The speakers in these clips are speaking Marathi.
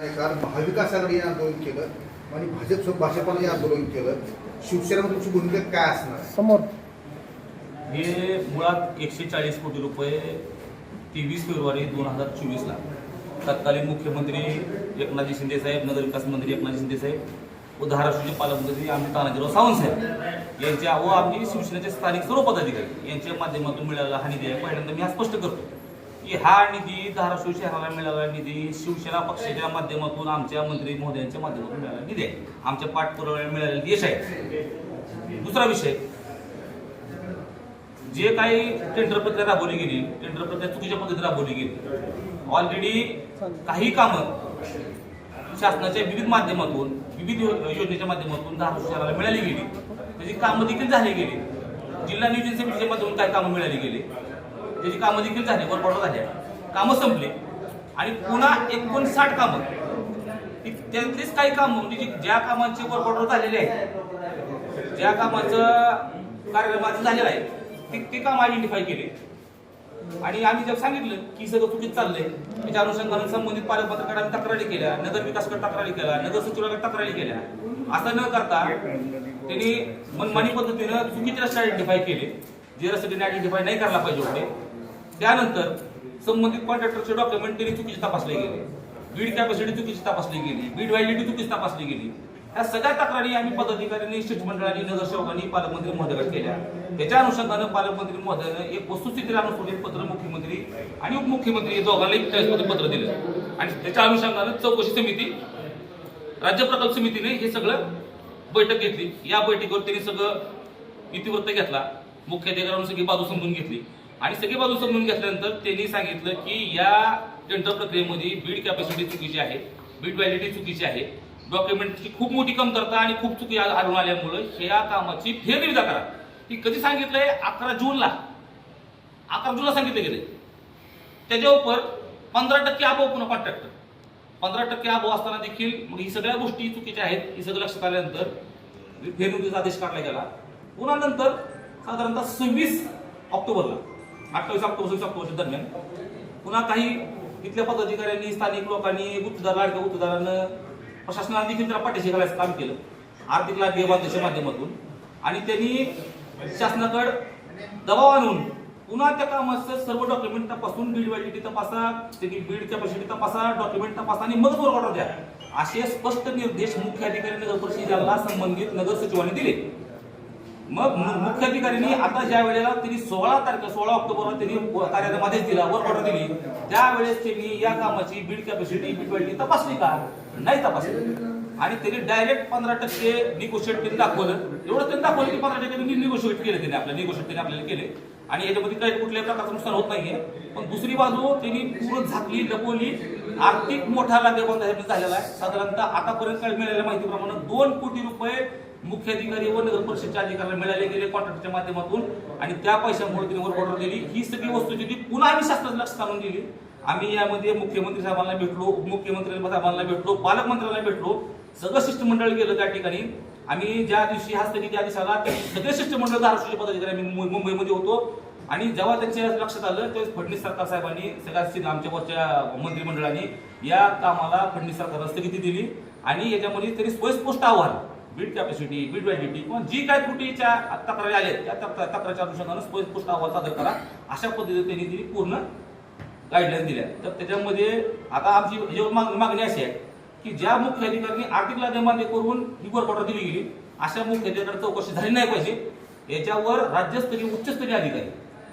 महाविकास आघाडीने आंदोलन केलं आणि भाजप भाजपाने आंदोलन केलं. शिवसेनेमध्ये तुमची भूमिका काय असणार? आहे? समोर. हे मुळात एकशे चाळीस कोटी रुपये तेवीस फेब्रुवारी दोन हजार चोवीसला. तत्कालीन मुख्यमंत्री एकनाथजी शिंदे साहेब नगरविकास मंत्री एकनाथजी शिंदे साहेब व धाराशिवचे पालकमंत्री आमचे तानाजीराव सावंत साहेब. यांच्या व आमची शिवसेनेचे स्थानिक सर्व पदाधिकारी यांच्या माध्यमातून मिळालेला हा निधी आहे. पहिल्यांदा मी हा स्पष्ट करतो. की हा निधी धाराशिव शहराला मिळाला निधी शिवसेना पक्षाच्या माध्यमातून आमच्या मंत्री महोदयांच्या माध्यमातून मिळाला निधी. आहे आमच्या पाठपुराव्याला मिळालेला यश आहे. दुसरा विषय. जे काही टेंडर प्रक्रिया राबवली गेली टेंडर प्रक्रिया चुकीच्या पद्धतीने राबवली गेली. ऑलरेडी काही कामं शासनाच्या विविध माध्यमातून विविध योजनेच्या माध्यमातून धाराशिव शहराला मिळाली गेली. त्याची कामं देखील झाली गेली. जिल्हा नियोजन समितीच्या माध्यमातून काही कामं मिळाली गेली. म्हणजे त्याची कामं देखील झाली वर्क ऑर्डर झाल्या कामं संपली. आणि पुन्हा एकोणसाठ कामं. त्यातलीच काही कामं म्हणजे जी- ज्या कामांचे वर्क झालेली झालेले आहेत ज्या कामाचं कार्यक्रमाचं झालेलं आहे ते ते काम आयडेंटिफाय केले. आणि आम्ही जर सांगितलं की सगळं चुकीत चाललंय त्याच्या अनुषंगाने संबंधित पालकमंत्र्याकडे आम्ही तक्रारी केल्या नगर विकासकडे तक्रारी केल्या नगर सचिवाकडे तक्रारी केल्या. असं न करता त्यांनी मनमानी पद्धतीनं चुकीचे रस्ते आयडेंटिफाय केले. जे रस्ते आयडेंटिफाय नाही करायला पाहिजे होते. त्यानंतर संबंधित कॉन्ट्रॅक्टरचे डॉक्युमेंट त्यांनी चुकीचे तपासले गेले. बीड कॅपॅसिटी चुकीची तपासली गेली. बीड व्हॅलिडिटी चुकीची तपासली गेली. या सगळ्या तक्रारी आम्ही पदाधिकाऱ्यांनी शिष्टमंडळांनी नगरसेवकांनी पालकमंत्री महोदयाकडे केल्या. त्याच्या अनुषंगानं पालकमंत्री महोदयानं एक वस्तुस्थितीला अनुसरून पत्र मुख्यमंत्री आणि उपमुख्यमंत्री दोघांनाही त्यामध्ये पत्र दिलं. आणि त्याच्या अनुषंगानं चौकशी समिती राज्य प्रकल्प समितीने हे सगळं बैठक घेतली. या बैठकीवर त्यांनी सगळं इतिवृत्त घेतला. मुख्याधिकाऱ्यांनी सगळी बाजू समजून घेतली. आणि सगळी बाजू समजून घेतल्यानंतर त्यांनी सांगितलं की या टेंडर प्रक्रियेमध्ये बीड कॅपॅसिटी चुकीची आहे बीड व्हॅलिडिटी चुकीची आहे. डॉक्युमेंटची खूप मोठी कमतरता आणि खूप चुकी आढळून आल्यामुळे ह्या कामाची फेरनिविदा करा. ती कधी सांगितलंय? अकरा जूनला. अकरा जूनला सांगितलं गेले त्याच्यावर पंधरा टक्के आबो पुन्हा कॉन्ट्रॅक्टर पंधरा टक्के आबो असताना देखील मग ही सगळ्या गोष्टी चुकीच्या आहेत ही सगळं लक्षात आल्यानंतर फेरनिवडीचा आदेश काढला गेला. पुन्हा नंतर साधारणतः सव्वीस ऑक्टोबरला अठ्ठावीस ऑक्टोबर सव्वीस ऑक्टोबरच्या दरम्यान. पुन्हा काही इथल्या पदाधिकाऱ्यांनी स्थानिक लोकांनी गुत्तदार लाडक्या गुत्तदारानं प्रशासनाने देखील त्याला पाठीशी घालायचं काम केलं. आर्थिक लाभ बांधण्याच्या माध्यमातून. आणि त्यांनी शासनाकडे दबाव आणून पुन्हा त्या कामाचं सर्व डॉक्युमेंट तपासून बीड व्हॅलिडिटी तपासा त्यांनी बीड कॅपॅसिटी तपासा डॉक्युमेंट तपासा आणि मग वर्क ऑर्डर द्या. असे स्पष्ट निर्देश मुख्य अधिकारी नगर परिषदेला संबंधित नगर सचिवांनी दिले. मग मु- मुख्याधिकाऱ्यांनी आता ज्या वेळेला त्यांनी सोळा तारखे सोळा ऑक्टोबरला त्यांनी व- कार्यालयामध्ये दिला वर ऑर्डर दिली त्यावेळेस त्यांनी या कामाची बीड कॅपॅसिटी बीड तपासली का? नाही तपासली. आणि त्यांनी डायरेक्ट पंधरा टक्के निगोशिएट त्यांनी दाखवलं. एवढं त्यांनी दाखवलं की पंधरा टक्के निगोशिएट केले त्यांनी आपल्या निगोशिएट त्यांनी आपल्याला केले आणि याच्यामध्ये काही कुठल्याही प्रकारचं नुकसान होत नाहीये. पण दुसरी बाजू त्यांनी पूर्ण झाकली लपवली. आर्थिक मोठा लागेबंद झालेला आहे. साधारणतः आतापर्यंत मिळालेल्या माहितीप्रमाणे दोन कोटी रुपये मुख्य अधिकारी व नगर परिषदच्या अधिकाऱ्याला मिळाले गेले कॉन्ट्रॅक्टच्या माध्यमातून. आणि त्या पैशामुळे तिने वर्क ऑर्डर दिली. ही सगळी वस्तुस्थिती पुन्हा आम्ही शासनाचं लक्ष आणून दिली. आम्ही यामध्ये मुख्यमंत्री साहेबांना भेटलो उपमुख्यमंत्री साहेबांना भेटलो पालकमंत्र्यांना भेटलो. सगळं शिष्टमंडळ गेलं त्या ठिकाणी. आम्ही ज्या दिवशी हा स्थगिती आदेश आला सगळे शिष्टमंडळ धाराशिवचे पदाधिकारी आम्ही मुंबईमध्ये होतो. आणि जेव्हा त्यांच्या लक्षात आलं त्यावेळेस फडणवीस सरकार साहेबांनी सगळ्या सि- आमच्या वरच्या मंत्रिमंडळाने या कामाला फडणवीस सरकारला स्थगिती दिली. आणि याच्यामध्ये त्यांनी स्वयंस्पष्ट आव्हान बीड कॅपॅसिटी बीड व्हॅलिडिटी किंवा जी काय त्रुटीच्या तक्रारी आल्या त्या तक्रारच्या तक्रारीच्या अनुषंगानं स्वयंस्पष्ट अहवाल सादर करा. अशा पद्धतीने त्यांनी तिने पूर्ण गाईडलाईन दिल्या. तर त्याच्यामध्ये आता आमची माग- मागणी अशी आहे की ज्या मुख्य अधिकाऱ्यांनी आर्थिक लादेमान्य करून ही वर्क ऑर्डर दिली गेली अशा मुख्य अधिकाऱ्यांना चौकशी झाली नाही पाहिजे. याच्यावर राज्यस्तरीय उच्चस्तरीय अधिकारी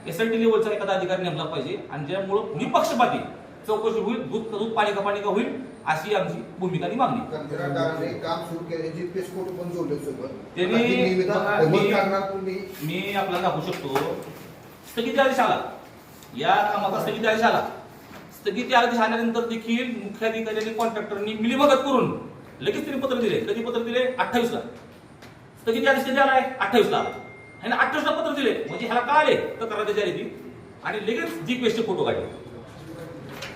एस आय टी लेवलचा एखादा अधिकारी नेमला पाहिजे. आणि ज्यामुळं निपक्षपाती चौकशी होईल दूध दूध पाणी का पाणी का होईल अशी आमची भूमिका आणि मागणी. काम सुरू त्यांनी- मी- आपल्याला दाखवू शकतो स्थगिती आदेश आला. या कामाचा स्थगिती आदेश आला. स्थगिती आदेश आल्यानंतर देखील मुख्याधिकाऱ्यांनी कॉन्ट्रॅक्टरनी मिलीभगत करून लगेच त्यांनी पत्र दिले. कधी पत्र दिले? अठ्ठावीसला. स्थगिती आदेश कधी आलाय? अठ्ठावीसला आला. ह्याने अठ्ठावीसला पत्र दिले. म्हणजे ह्याला का आले तक्रार त्याची आली ती आणि लगेच जीपीएसचे फोटो काढले.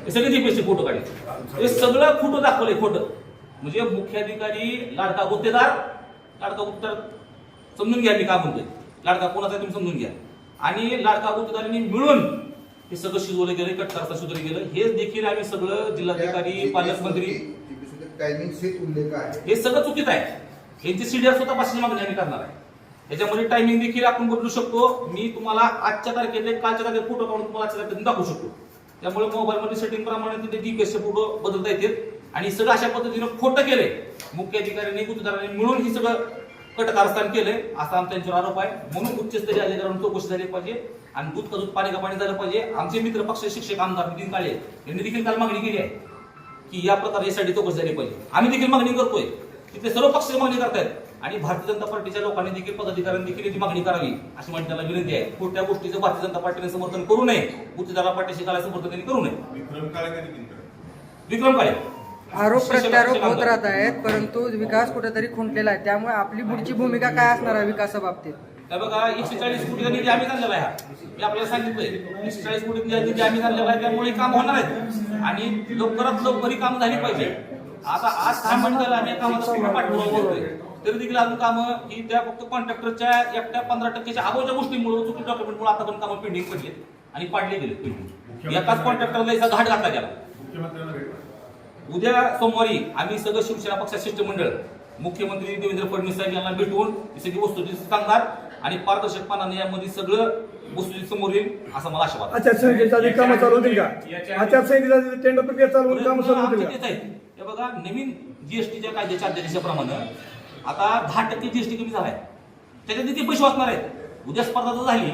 हे सगळे जीपीएसचे फोटो काढले. हे सगळं फोटो दाखवले खोटं म्हणजे मुख्याधिकारी लाडका गुत्तेदार लाडका गुत्तेदार समजून घ्या मी का म्हणतोय. लाडका कोणाचा आहे तुम्ही समजून घ्या. आणि लाडका गुत्तेदारांनी मिळून हे सगळं शिजवलं गेलं कटकारता शिजवलं गेलं. हेच देखील आम्ही सगळं जिल्हाधिकारी पालकमंत्री हे सगळं चुकीचं आहे. यांची सीडीआर स्वतः पाचशे मागणी आम्ही करणार आहे. याच्यामध्ये टायमिंग देखील आपण बदलू शकतो. मी तुम्हाला आजच्या तारखेत कालच्या तारखेत फोटो काढून तुम्हाला आजच्या तारखेत दाखवू शकतो. त्यामुळे मोबाईलमध्ये सेटिंग प्रमाणे तिथे डीपीएसचे फोटो बदलता येतात आणि सगळं अशा पद्धतीनं खोटं केलंय. मुख्य अधिकाऱ्यांनी गुत्तेदारांनी मिळून ही सगळं कटकारस्थान केलंय असा आमचा त्यांच्यावर आरोप आहे. म्हणून उच्चस्तरीय अधिकाऱ्यांनी चौकशी झाली पाहिजे आणि दूध का दूध पाणी का पाणी झालं पाहिजे. आमचे मित्र पक्ष शिक्षक आमदार नितीन काळे यांनी देखील काल मागणी केली आहे की या प्रकारे यासाठी चौकशी झाली पाहिजे. आम्ही देखील मागणी करतोय तिथे सर्व पक्ष मागणी करतायत. आणि भारतीय जनता पार्टीच्या लोकांनी देखील पदाधिकाऱ्यांनी देखील याची मागणी करावी अशी माझी त्याला विनंती आहे. कोणत्या गोष्टीचं भारतीय जनता पार्टीने समर्थन करू नये. गुत्तेदारा पार्टीशी काला समर्थन त्यांनी करू नये. विक्रम काळे? विक्रम काळे. आरोप प्रत्यारोप होत. राहत आहेत परंतु विकास कुठेतरी खुंटलेला आहे. त्यामुळे आपली पुढची भूमिका काय असणार आहे विकासाबाबतीत त्या बघा एकशे चाळीस कोटीचा निधी आम्ही आणलेला आहे. मी आपल्याला सांगितलंय एकशे चाळीस कोटी निधी आम्ही आणलेला आहे त्यामुळे काम होणार आहे आणि लवकरात लवकर ही काम झाली पाहिजे. आता आज सहा महिन्याला आम्ही कामाचा पूर्ण पाठपुरावा करतोय तरी देखील अजून कामं ही त्या फक्त कॉन्ट्रॅक्टरच्या एकट्या पंधरा टक्क्याच्या अगोदरच्या गोष्टीमुळे चुकी डॉक्युमेंटमुळे आता पण कामं पेंडिंग पडली आणि पाडले गेले पेंडिंग एकाच कॉन्ट्रॅक्टरला याचा घाट घातला गेला. उद्या सोमवारी आम्ही सगळं शिवसेना पक्षाचे शिष्टमंडळ मुख्यमंत्री देवेंद्र फडणवीस साहेब यांना भेटून ही सगळी वस्तुस्थिती सांगणार आणि पारदर्शकपणाने यामध्ये सगळं वस्तुस्थिती समोर येईल असा मला आशावाद आहे. आचारसंहितेचा कामं चालू होतील का? आचारसंहितेचा आधी टेंडर प्रक्रिया चालू होऊन कामं चालू होतील आमचे का तेच आहेत. हे बघा नवीन जीएसटीच्या कायद्याच्या अध्यादेशाप्रमाणे आता दहा टक्के जीएसटी कमी झालाय. त्याच्यात किती पैसे वाचणार आहेत. उद्या स्पर्धा जर झाली.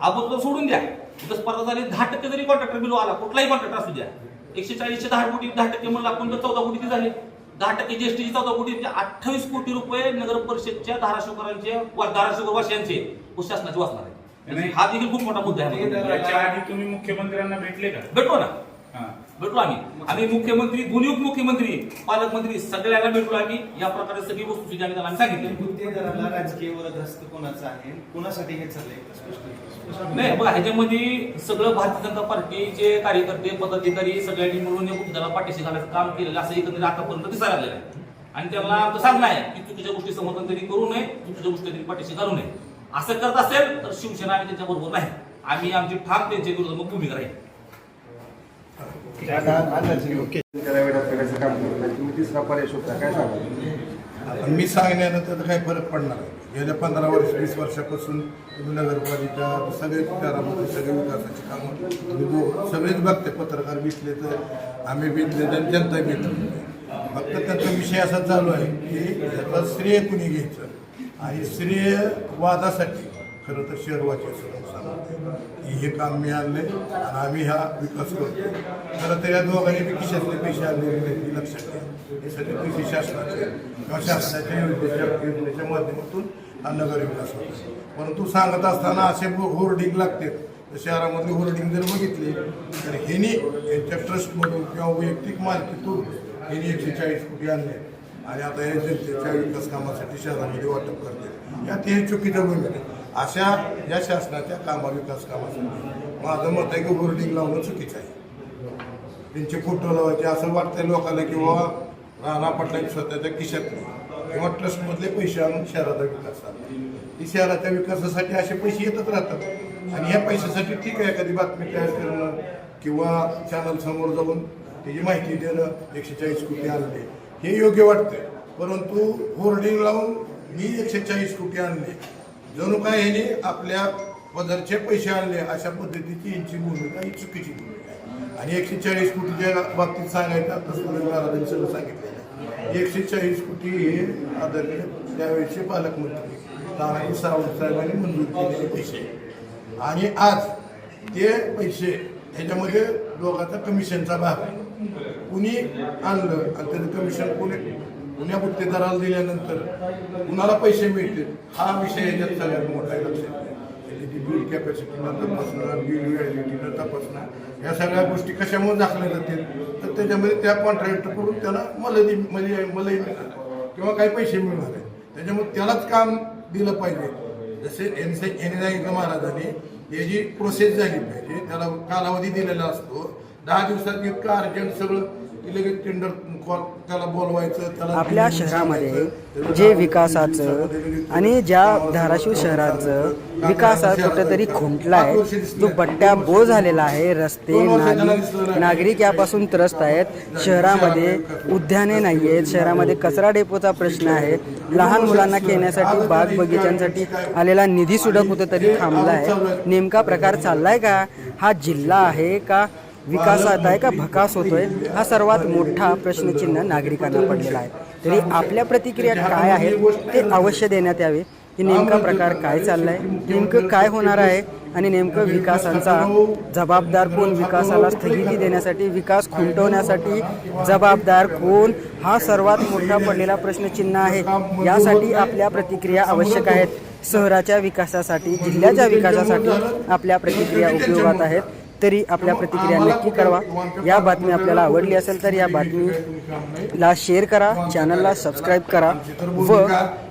अगोदर सोडून द्या. उद्या स्पर्धा झाली दहा टक्के जरी कॉन्ट्रॅक्टर बिलो आला कुठलाही कॉन्ट्रॅक्टर असू द्या. एकशे चाळीसशे दहा कोटी दहा टक्के म्हणून आपण चौदा कोटी झाले. दहा टक्के जीएसटीची चौदा कोटी म्हणजे अठ्ठावीस कोटी रुपये नगर परिषदच्या धाराशिवकरांचे वा- धाराशिवकर वासियांचे शासनाचे वाचणार आहे हा देखील खूप मोठा मुद्दा आहे. तुम्ही मुख्यमंत्र्यांना भेटले का? भेटलो ना. भेटलो आम्ही. आम्ही मुख्यमंत्री दोन्ही उपमुख्यमंत्री पालकमंत्री सगळ्यांना भेटलो आम्ही. या प्रकारे सगळी वस्तुस्थिती आम्ही त्यांना सांगितली गुत्तेदाराला राजकीय वरदहस्त कोणाचं आहे? कोणासाठी हे चाललंय? स्पष्ट नाही बघा ह्याच्यामध्ये सगळं भारतीय जनता पार्टीचे कार्यकर्ते पदाधिकारी सगळ्यांनी मिळून या गुप्तदारा पाठीशी घालायचं काम केलेलं असं एकंदरीत आतापर्यंत दिसायला लागलेलं आहे. आणि त्यांना आमचं सांगणं आहे की चुकीच्या गोष्टी समर्थन त्यांनी करू नये चुकीच्या गोष्टी त्यांनी पाठीशी घालू नये. असं करत असेल तर शिवसेना आम्ही त्यांच्या बरोबर नाही. आम्ही आमची ठाम त्यांच्या विरोधात मग भूमिका राहील. मी सांगण्यानं त्याचा काही फरक पडणार गेल्या पंधरा वर्ष वीस वर्षापासून नगरपालिका सगळे शहरामध्ये सगळे विकासाची कामं सगळेच बघते. पत्रकार भेटले तर आम्ही भेटले तर जनता भेटली. फक्त त्यांचा विषय असा चालू आहे की याचा श्रेय कुणी घ्यायचं? आणि श्रेय वादासाठी खरं तर शहरवाची की हे काम मी आणले आणि आम्ही हा विकास करतो खरं तर या दोघांनी मी खिशातले पैसे आणलेले नाही लक्षात घ्या. हे सगळे पैसे शासनाचे किंवा शासनाच्या योजनेच्या योजनेच्या माध्यमातून हा नगर विकास होतो परंतु सांगत असताना असे होर्डिंग लागते. तर शहरामधले होर्डिंग जर बघितले तर ह्यानी यांच्या ट्रस्टमधून किंवा वैयक्तिक मालकीतून ह्यांनी एकशे चाळीस कोटी आणले. आणि आता हे जनतेच्या विकास कामासाठी शहरामध्ये वाटप करते. यात हे चुकीच्या भूमिका अशा या शासनाच्या कामा विकास कामासाठी. माझं मत आहे की होर्डिंग लावणं चुकीचं आहे. त्यांचे फोटो लावायचे असं वाटतंय लोकांना किंवा राणा पाटलांनी स्वतःच्या खिशातले किंवा ट्रस्टमधले पैसे आणून शहराचा विकास झाला. ही शहराच्या विकासासाठी असे पैसे येतच राहतात. आणि ह्या पैशासाठी ठीक आहे एखादी बातमी तयार करणं किंवा चॅनल समोर जाऊन त्याची माहिती देणं एकशे चाळीस कोटी आणले हे योग्य वाटतंय. परंतु होर्डिंग लावून मी एकशे चाळीस कोटी आणले. जणू काय ह्याने आपल्या पदरचे पैसे आणले अशा पद्धतीची यांची भूमिका ही चुकीची भूमिका आहे. आणि एकशे चाळीस कोटीच्या बाबतीत सांगायचं तसं महाराजांनी सगळं सांगितलेलं आहे. एकशे चाळीस कोटी हे आदरणीय त्यावेळेचे पालकमंत्री तानाजी सावंत साहेबांनी मंजूर केलेले पैसे आणि आज ते पैसे ह्याच्यामध्ये दोघांचा कमिशनचा भाग आहे. कुणी आणलं आणि त्याचं कमिशन कोणी पुण्या गुत्तेदाराला दिल्यानंतर कुणाला पैसे मिळतील? हा विषय याच्यात सगळ्यात मोठा लक्षात बिल कॅपॅसिटीनं तपासणं बिल व्हॅलिडिटीनं तपासणं या सगळ्या गोष्टी कशामुळे दाखल्या जातील? तर त्याच्यामध्ये त्या कॉन्ट्रॅक्टकडून त्याला मलई म्हणजे मलई मिळणार. किंवा काही पैसे मिळणार आहेत. त्याच्यामुळे त्यालाच काम दिलं पाहिजे. जसे एन सांगितलं महाराजांनी याची प्रोसेस झाली पाहिजे. त्याला कालावधी दिलेला असतो. दहा दिवसात इतकं अर्जंट सगळं की लगेच टेंडर कॉल त्याला बोलवायचं त्याला आपल्या शहरामध्ये जे विकासाचं आणि ज्या धाराशिव शहराचं विकासात कुठेतरी खुंटला आहे. जो बट्ट्या बो झालेला आहे रस्ते नाली नागरिक यापासून त्रस्त आहेत. शहरामध्ये उद्याने नाही आहेत शहरामध्ये कचरा डेपोचा प्रश्न आहे. लहान मुलांना खेळण्यासाठी बाग बगीच्यांसाठी आलेला निधी सुद्धा कुठेतरी थांबला आहे नेमका प्रकार चाललाय का? हा जिल्हा आहे का? विकासात आहे का? भकास होतोय? हा सर्वात मोठा प्रश्नचिन्ह नागरिकांना पडलेला आहे. तरी आपल्या प्रतिक्रिया काय आहेत? ते अवश्य देण्यात यावे. की नेमका प्रकार काय चाललाय? नेमकं काय होणार आहे? आणि नेमकं विकासाचा जबाबदार कोण? विकासाला स्थगिती देण्यासाठी विकास खुंटवण्यासाठी जबाबदार कोण? हा सर्वात मोठा पडलेला प्रश्नचिन्ह आहे. यासाठी आपल्या प्रतिक्रिया आवश्यक आहेत. शहराच्या विकासासाठी जिल्ह्याच्या विकासासाठी आपल्या प्रतिक्रिया उपयोगात आहेत. तरी आपल्या प्रतिक्रिया नक्की कळवा. या बातमी आपल्याला आवडली असेल तर या बातमीला शेअर करा चॅनलला सबस्क्राईब करा. व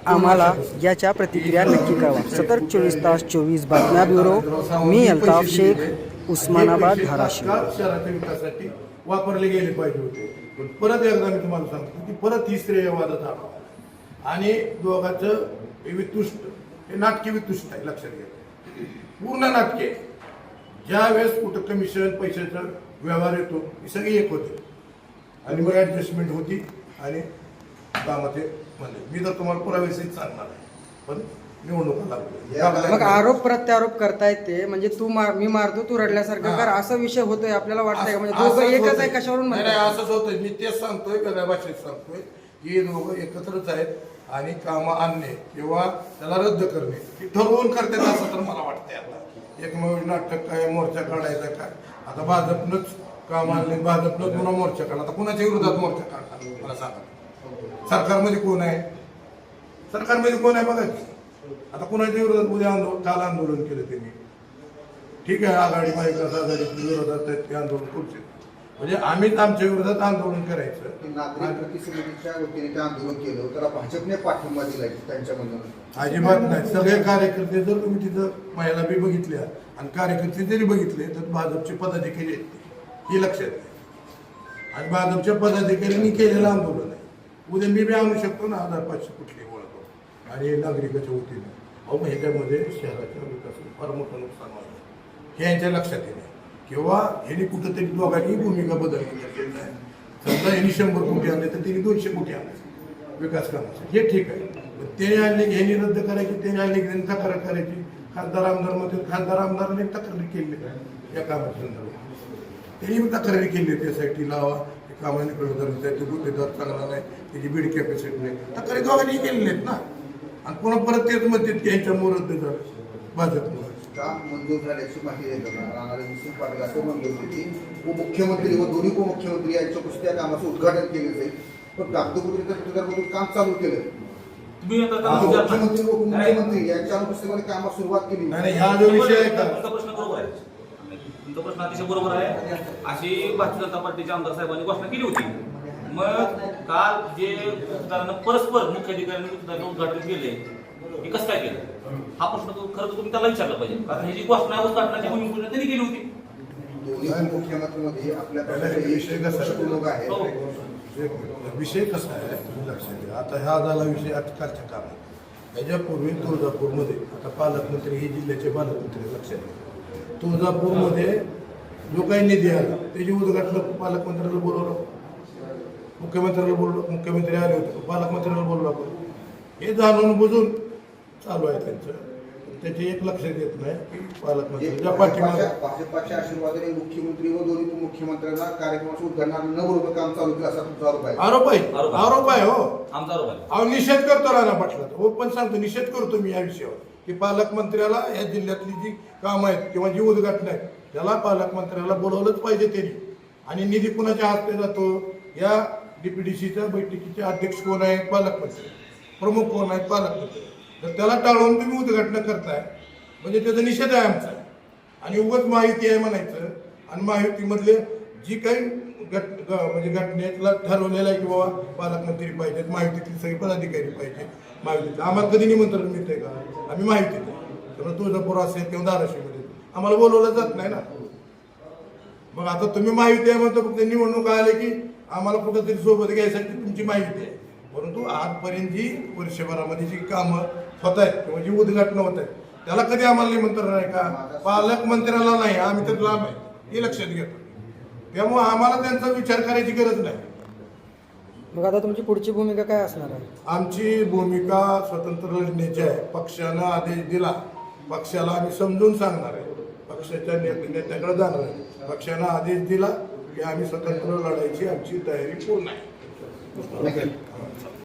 आम्हाला याच्या प्रतिक्रिया नक्की कळवा. सतत चोवीस तास चोवीस बातम्या ब्युरो मी अल्ताफ शेख उस्मानाबाद धाराशिव. विकासासाठी वापरले गेले पाहिजे होते. पण परत एकदा मी तुम्हाला सांगतो की परत ही श्रेयवादच आला आणि दोघांचं वितुष्ट हे नाटकी वितुष्ट आहे लक्षात घ्या. पूर्ण नाटके. ज्या वेळेस कुठं कमिशन पैशाचा व्यवहार येतो हे सगळे एक होते आणि मग ऍडजस्टमेंट होती आणि कामात हे म्हणजे मी तर तुम्हाला पुरावेसहित सांगणार आहे पण निवडणुका लागल्या मग आरोप प्रत्यारोप करतायत ते म्हणजे तू मार मी मारतो तू रडल्यासारखं कर असा विषय होतोय आपल्याला वाटतंय का? म्हणजे दोघं असंच एकच. आहे कशावरून नाही? असंच होतंय मी तेच सांगतोय वेगळ्या भाषेत सांगतोय की हे दोघं एकत्रच आहेत आणि कामं आणणे किंवा त्याला रद्द करणे हे ठरवून करतात असं तर मला वाटतंय आता एकमेव नाटक काय मोर्चा काढायचा काय आता भाजपनंच काम आणले भाजपनं पुन्हा मोर्चा काढला. आता कुणाच्या विरोधात मोर्चा काढला? मला सांगा. सरकारमध्ये कोण आहे? सरकारमध्ये कोण आहे बघा? आता कुणाच्या विरोधात उद्या आंदोलन काल आंदोलन केलं त्यांनी. ठीक आहे आघाडी महाविकास आघाडीच्या विरोधात आहेत ते आंदोलन करू शकतो म्हणजे आम्हीच आमच्या विरोधात आंदोलन करायचं. नागरिक कृती समितीच्या वतीने ते आंदोलन केलं त्याला भाजपने पाठिंबा दिला त्यांच्यामधून अजिबात नाही. सगळे कार्यकर्ते जर तुम्ही तिथं महिला बी बघितल्या आणि कार्यकर्ते जरी बघितले तर भाजपचे पदाधिकारी आहेत ते. हे लक्षात घ्या. आणि भाजपच्या पदाधिकाऱ्यांनी केलेलं आंदोलन आहे. उद्या मी बी आणू शकतो ना हजार पाचशे कुठली बोलतो आणि नागरिकाच्या वतीने. अहो मग ह्याच्यामध्ये शहराच्या विकासाला फार मोठं नुकसान होतं हे यांच्या लक्षात येईल. किंवा यांनी कुठंतरी दोघांनी भूमिका बदलली आहे समजा यांनी शंभर कोटी आणले तर त्यांनी दोनशे कोटी आणले. विकास कामासाठी. हे ठीक आहे. त्याने आणले की ह्यांनी रद्द करायची त्याने आणले की त्यांनी तक्रार करायची. खासदार आमदारमध्ये खासदार आमदारांनी तक्रारी केली या कामाच्या संदर्भात. त्यांनी तक्रारी केली त्यासाठी लावा. कामाने कडधार ते गुन्हेगार चांगला नाही. त्याची बीड कॅपॅसिटी नाही. तक्रारी दोघांनी केलेली आहेत ना. आणि पुन्हा परत तेच म्हणतात की यांच्यामुळे रद्द झालं. भाजपमुळे. काम मंजूर झाल्याची माहिती देताना पाटील असं म्हणले होते की उपमुख्यमंत्री व दोन्ही उपमुख्यमंत्री यांच्यापासून त्या कामाचं उद्घाटन केलं जाईल. पण कागदोपत्री काम चालू केलं. मुख्यमंत्री व उपमुख्यमंत्री यांच्या अनुपस्थितीमध्ये कामास सुरुवात केली. तुमचा प्रश्न अतिशय बरोबर आहे. अशी भारतीय जनता पार्टीच्या आमदार साहेबांनी घोषणा केली होती. मग काल जे उद्योगदारांना परस्पर मुख्य अधिकाऱ्यांनी उद्घाटन केले हे कसं काय केलं? हा प्रश्न तो खरं तर तुम्ही त्याला विचारला पाहिजे. कारण ह्याची घोषणा उद्घाटनाची भूमिका त्यांनी केली होती. विषय कसा आहे? आहेत. हो. विषय कसा आहे? तुम्ही लक्षात घ्या आता हा झाला विषय आजकालच्या काळात याच्यापूर्वी तुळजापूरमध्ये आता पालकमंत्री हे जिल्ह्याचे पालकमंत्री लक्षात घ्या तुळजापूरमध्ये जो काही निधी आला त्याची उद्घाटन पालकमंत्र्याला बोलवलं. मुख्यमंत्र्याला बोललो मुख्यमंत्री आले होते पालकमंत्र्याला बोललो आपण. हे जाणून बुजून चालू आहे त्यांचं. त्याचे एक लक्षात येत नाही पाठीमागे भाजपाच्या आशीर्वादाने मुख्यमंत्री व दोन्ही उपमुख्यमंत्र्यांना कार्यक्रमाचं उद्घाटन न बरोबर काम चालू केलं असा तुमचा आरोप आहे. आरोप आहे? आरोप आहे. हो. आमचा आरोप आहे. अहो निषेध करतो राणा पाटलाचा हो पण सांगतो निषेध करतो मी या विषयावर. की पालकमंत्र्याला या जिल्ह्यातली जी कामं आहेत किंवा जी उद्घाटन आहेत त्याला पालकमंत्र्याला बोलवलंच पाहिजे त्यांनी. आणि निधी कुणाच्या हस्ते जातो? या डीपीडीसीच्या बैठकीचे अध्यक्ष कोण आहेत? पालकमंत्री प्रमुख कोण आहेत? पालकमंत्री तर त्याला टाळून तुम्ही उद्घाटन करताय. म्हणजे त्याचा निषेध आहे आमचा. आणि उगाच माहिती आहे म्हणायचं. आणि माहितीमधले जी काही घट ग- म्हणजे घटनेतला ठरवलेलं आहे की बाबा पालकमंत्री पाहिजेत माहितीतले सगळे पदाधिकारी पाहिजे माहितीतले. आम्हाला कधी निमंत्रण मिळतंय का? आम्ही माहिती त्यामुळे तुळजापूर असेल किंवा धाराशिवमध्ये. आम्हाला बोलवलं जात नाही ना. मग आता तुम्ही माहिती आहे म्हणतो फक्त निवडणूक आले की आम्हाला कुठंतरी सोबत घ्यायसाठी तुमची माहिती आहे. परंतु आजपर्यंत जी वर्षभरामध्ये जी कामं होत आहेत किंवा जी उद्घाटन होत आहेत त्याला कधी आम्हाला निमंत्रण आहे का? पालकमंत्र्याला नाही. आम्ही तर लांब आहे. हे लक्षात घेतो त्यामुळे आम्हाला त्यांचा विचार करायची गरज नाही. मग आता तुमची पुढची भूमिका काय असणार आहे? आमची भूमिका स्वतंत्र लढण्याची आहे. पक्षानं आदेश दिला. पक्षाला आम्ही समजून सांगणार आहे. पक्षाच्या नेते नेत्याकडे जाणार आहे. पक्षानं आदेश दिला की आम्ही स्वतंत्र लढायची आमची तयारी पूर्ण आहे.